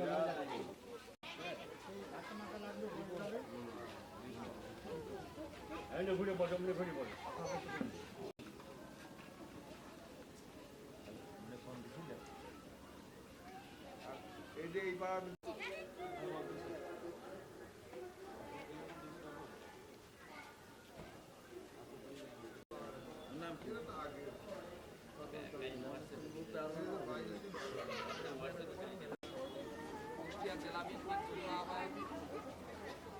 Hello. এই যে এইবার কুষ্টিয়া জেলা বিএনপির যুগ্ম আহ্বায়ক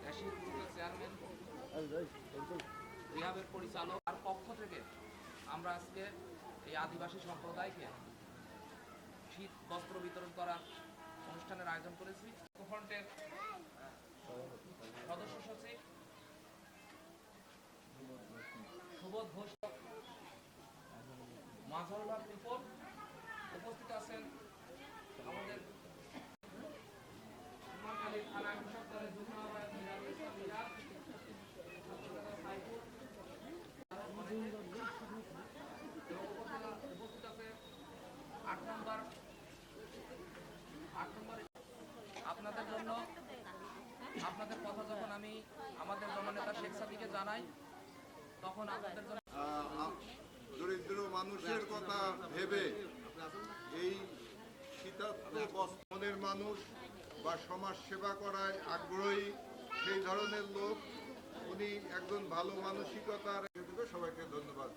ন্যাশনাল চেয়ারম্যান। রিহাবের পরিচালক আর পক্ষ থেকে আমরা আজকে এই আদিবাসী সম্প্রদায়কে শীত বস্ত্র বিতরণ করার অনুষ্ঠানের আয়োজন করেছি। ফ্রন্টের সদস্য সচিব সুবোধ ঘোষ মাজহারুল হক উপস্থিত আছেন আমাদের থানা আহ্বায়ক মিরাজুল ইসলাম মিরাজ, ছাত্রনেতা সাইফুল, এবং উপস্থিত- উপস্থিত আছে আট নম্বর আট নম্বর আপনাদের জন্য আপনাদের কথা যখন আমি আমাদের জননেতা শেখ সাদিকে জানাই তখন আপনাদের দরিদ্র মানুষের কথা ভেবে এই শীতার্থ বস্ত্রের মানুষ বা সমাজ সেবা করায় আগ্রহী সেই ধরনের লোক উনি একজন ভালো মানসিকতার সবাইকে ধন্যবাদ।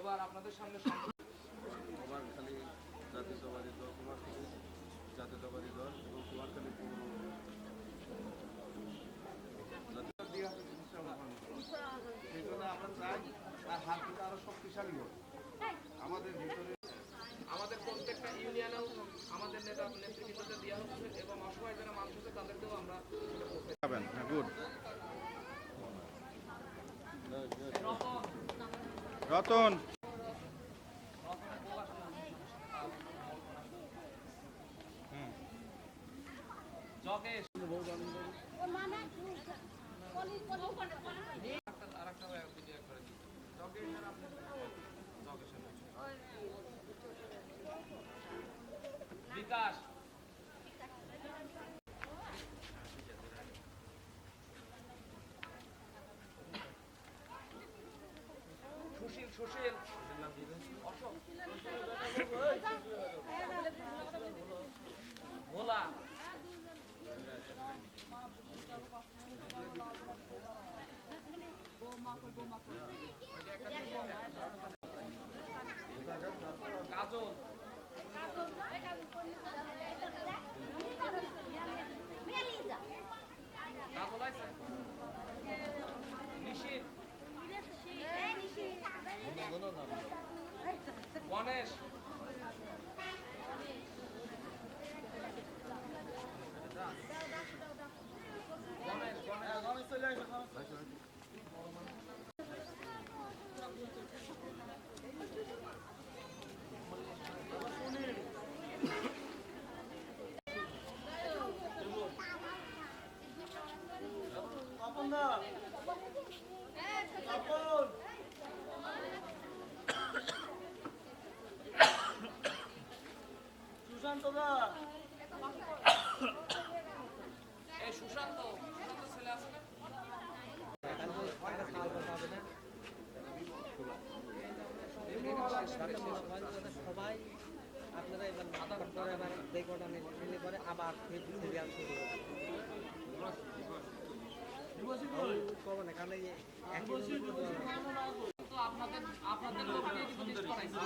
এবার আপনাদের সামনে জাতীয়তাবাদী দল কুমারখালী জাতীয়তাবাদী দল এবং কুমারখালী পৌর সেই জন্য আমরা চাই তার হাত দুটো আরও শক্তিশালী হোক আমাদের ভিতরে আমাদের প্রত্যেকটা ইউনিয়নেও আমাদের নেতা নেতৃবৃন্দদের দেওয়া হচ্ছে এবং অসহায় যারা মানুষ আছে তাদেরকেও আমরা সেটা করতে গুড রতন রতন রতনের বউ আসলে জগেশ আরেকটা- আরেকটা ভাই video করে দিই। জগেশ আর আপনি- জগেশের নাম। বিকাশ Кушин. সবাই আপনারা এবার নিলে পরে আবার সিরিয়াল শুরু হবে করব না কারণ এই একই আপনাদের আপনাদের লোক দিয়ে কিন্তু করাইছে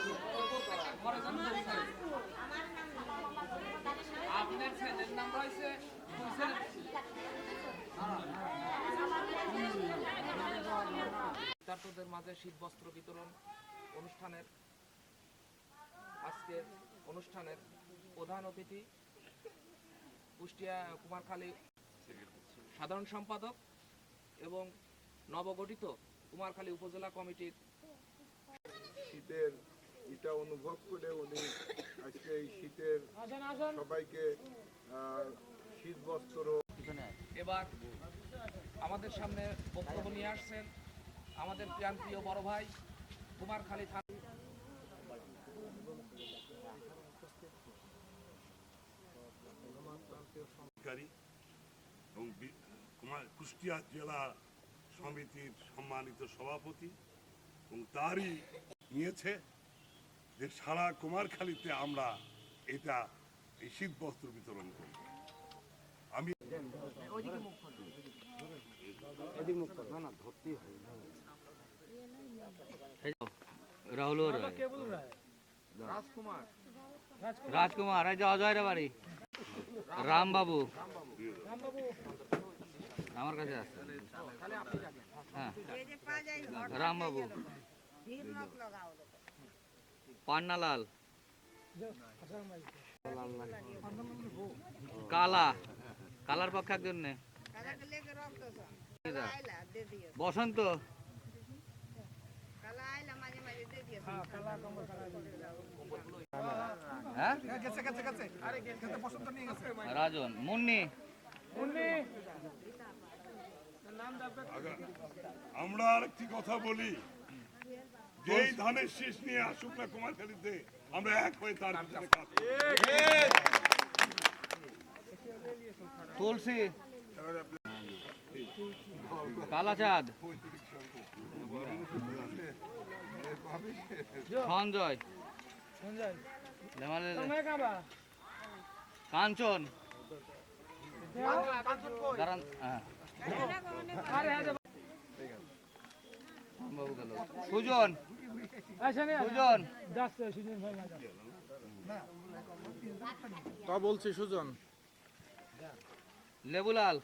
শীতার্থদের মাঝে শীত বস্ত্র বিতরণ অনুষ্ঠানের আজকের অনুষ্ঠানের প্রধান অতিথি কুষ্টিয়া কুমারখালী সাধারণ সম্পাদক এবং নবগঠিত কুমারখালী উপজেলা কমিটির শীতের এটা অনুভব করে উনি আজকে এই শীতের সবাইকে শীত বস্ত্র এবার আমাদের সামনে বক্তব্য নিয়ে আসছেন আমাদের প্রিয় বড় ভাই কুমারখালী থানা এবং কুমার কুষ্টিয়া জেলা সমিতির সম্মানিত সভাপতি এবং তারই নিয়েছে যে সারা কুমারখালীতে আমরা এটা এই শীত বস্ত্র বিতরণ করি আমি রাহুল রাজকুমার। রাজকুমার এই যে অজয়ের বাড়ি। রামবাবু। আমার কাছে আছে। তাহলে আপনি যাবেন। হ্যাঁ। এই যে পা যায় হঠাৎ রামবাবু। ভিড় মত লাগাও পান্নালাল। কালা। কালার পক্ষে একজন বসন্ত কালা আইলা মাঝে মাঝে দে দিও হ্যাঁ? রাজন মুন্নি। আগা- আমরা আরেকটি কথা বলি। যেই ধানের শীষ নিয়ে আসুক না কুমারখালীতে আমরা এক হয়ে তার পিছনে কাজ তুলসী। কালাচাঁদ। সঞ্জয়। লেমালে- কাঞ্চন। হ্যাঁ। সুজন সুজন। তা বলছি সুজন। লেবুলাল।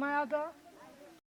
মায়া তো।